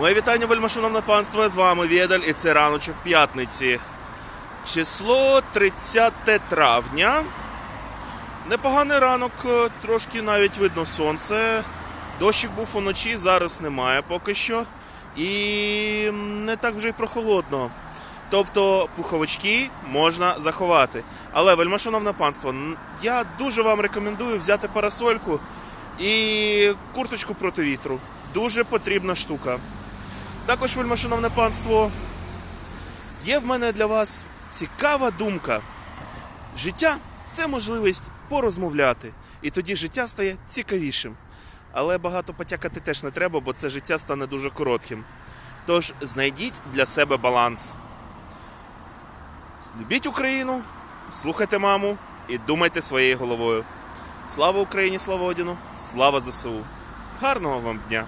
Моє вітання, вельмашановне панство, з вами Відаль і це раночок п'ятниці. Число 30 травня. Непоганий ранок, е, трошки навіть видно сонце. Дощик був уночі, зараз немає поки що. І не так вже й прохолодно. Тобто пуховички можна заховати. Але, вельмашановне панство, я дуже вам рекомендую взяти парасольку і курточку проти вітру. Дуже потрібна штука. Також, вельмашановне панство, є в мене для вас цікава думка. Життя це можливість порозмовляти, і тоді життя стає цікавішим. Але багато потякати теж не треба, бо це життя стане дуже коротким. Тож знайдіть для себе баланс. Любіть Україну, слухайте маму і думайте своєю головою. Слава Україні, слава Одіну, слава ЗСУ. Гарного вам дня!